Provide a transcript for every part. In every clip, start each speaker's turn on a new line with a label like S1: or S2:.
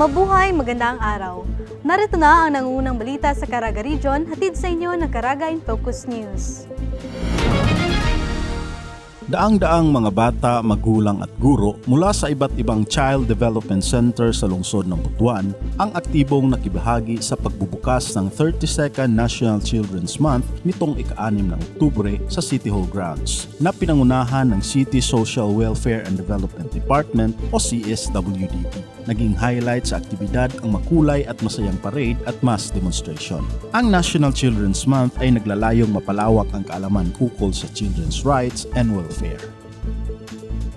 S1: Mabuhay, magandang araw. Narito na ang nangungunang balita sa Caraga Region, hatid sa inyo ng Caraga in Focus News.
S2: Daang-daang mga bata, magulang at guro mula sa iba't ibang Child Development Center sa lungsod ng Butuan ang aktibong nakibahagi sa pagbubukas ng 32nd National Children's Month nitong ika-6 ng Oktubre sa City Hall grounds na pinangunahan ng City Social Welfare and Development Department o CSWDP. Naging highlight sa aktibidad ang makulay at masayang parade at mass demonstration. Ang National Children's Month ay naglalayong mapalawak ang kaalaman ukol sa children's rights and welfare.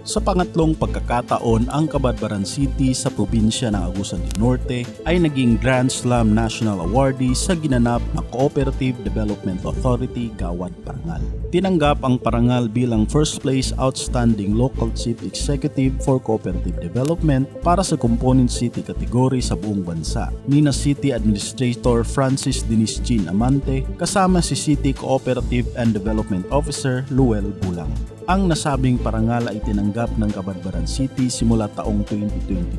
S2: Sa pangatlong pagkakataon, ang Kabadbaran City sa probinsya ng Agusan del Norte ay naging Grand Slam National Awardee sa ginanap na Cooperative Development Authority Gawad Parangal. Tinanggap ang parangal bilang First Place Outstanding Local Chief Executive for Cooperative Development para sa Component City category sa buong bansa ni na City Administrator Francis Denise Jean Amante kasama si City Cooperative and Development Officer Luel Bulang. Ang nasabing parangal ay tinanggap ng Kabadbaran City simula taong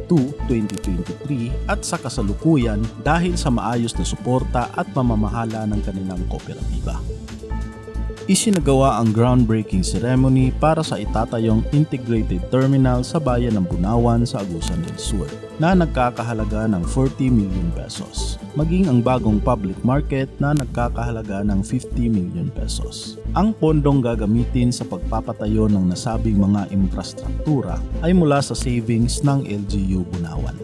S2: 2022-2023 at sa kasalukuyan dahil sa maayos na suporta at mamamahala ng kanilang kooperatiba. Isinagawa ang groundbreaking ceremony para sa itatayong integrated terminal sa bayan ng Bunawan sa Agusan del Sur na nagkakahalaga ng 40 million pesos, maging ang bagong public market na nagkakahalaga ng 50 million pesos. Ang pondong gagamitin sa pagpapatayo ng nasabing mga infrastruktura ay mula sa savings ng LGU Bunawan.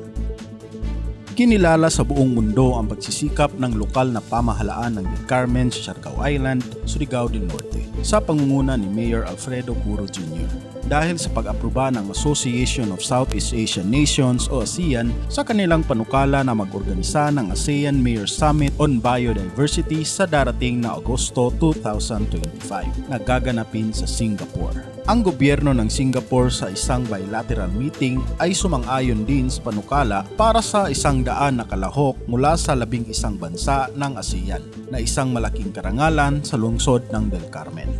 S2: Kinilala sa buong mundo ang pagsisikap ng lokal na pamahalaan ng Del Carmen sa Siargao Island, Surigao del Norte sa pangunguna ni Mayor Alfredo Curo Jr. dahil sa pag-aproba ng Association of Southeast Asian Nations o ASEAN sa kanilang panukala na mag-organisa ng ASEAN Mayor Summit on Biodiversity sa darating na Agosto 2025 na gaganapin sa Singapore. Ang gobyerno ng Singapore sa isang bilateral meeting ay sumang-ayon din sa panukala para sa isang daan na kalahok mula sa labing isang bansa ng ASEAN na isang malaking karangalan sa lungsod ng Del Carmen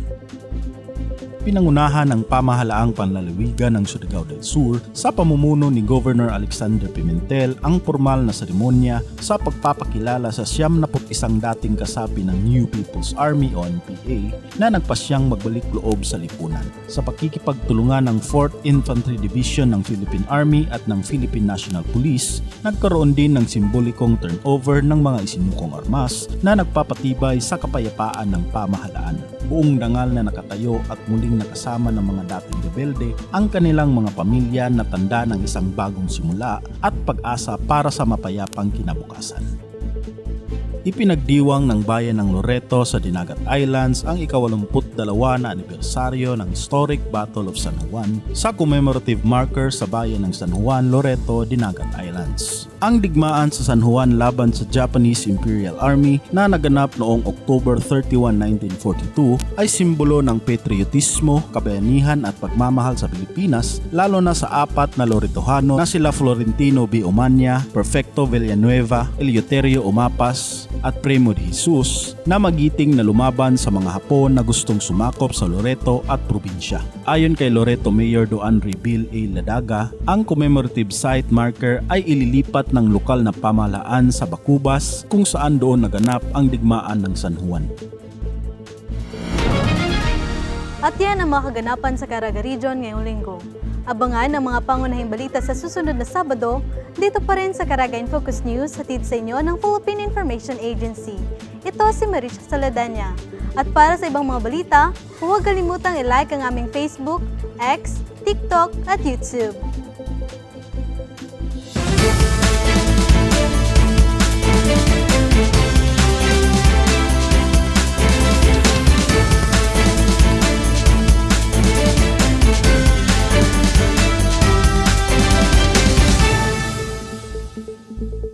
S2: pinangunahan ng pamahalaang panlalawigan ng Surigao del Sur sa pamumuno ni Governor Alexander Pimentel ang formal na seremonya sa pagpapakilala sa siyam na isang dating kasapi ng New People's Army o NPA na nagpasyang magbalik loob sa lipunan. Sa pakikipagtulungan ng 4th Infantry Division ng Philippine Army at ng Philippine National Police nagkaroon din ng simbolikong turnover ng mga isinukong armas na nagpapatibay sa kapayapaan ng pamahalaan buong dangal na nakatayo at muling nakasama ng mga dating rebelde ang kanilang mga pamilya na tanda ng isang bagong simula at pag-asa para sa mapayapang kinabukasan. Ipinagdiwang ng bayan ng Loreto sa Dinagat Islands ang ikawalumput-dalawa na anibersaryo ng Historic Battle of San Juan sa commemorative marker sa bayan ng San Juan, Loreto, Dinagat Islands. Ang digmaan sa San Juan laban sa Japanese Imperial Army na naganap noong October 31, 1942 ay simbolo ng patriotismo, kabayanihan at pagmamahal sa Pilipinas lalo na sa apat na Loretohano na sila Florentino B. Omania, Perfecto Villanueva, Eleuterio Umapas, at Primo de Jesus na magiting na lumaban sa mga Hapon na gustong sumakop sa Loreto at probinsya. Ayon kay Loreto Mayor Doan Bill A. Ladaga, ang commemorative site marker ay ililipat ng lokal na pamahalaan sa Bakubas kung saan doon naganap ang digmaan ng San Juan.
S1: At yan ang mga kaganapan sa Caraga Region ngayong linggo. Abangan ang mga pangunahing balita sa susunod na Sabado dito pa rin sa Caraga in Focus News hatid sa inyo ng Philippine Information Agency. Ito si Marisha Saladanya. At para sa ibang mga balita, huwag kalimutang i-like ang aming Facebook, X, TikTok at YouTube. Thank you.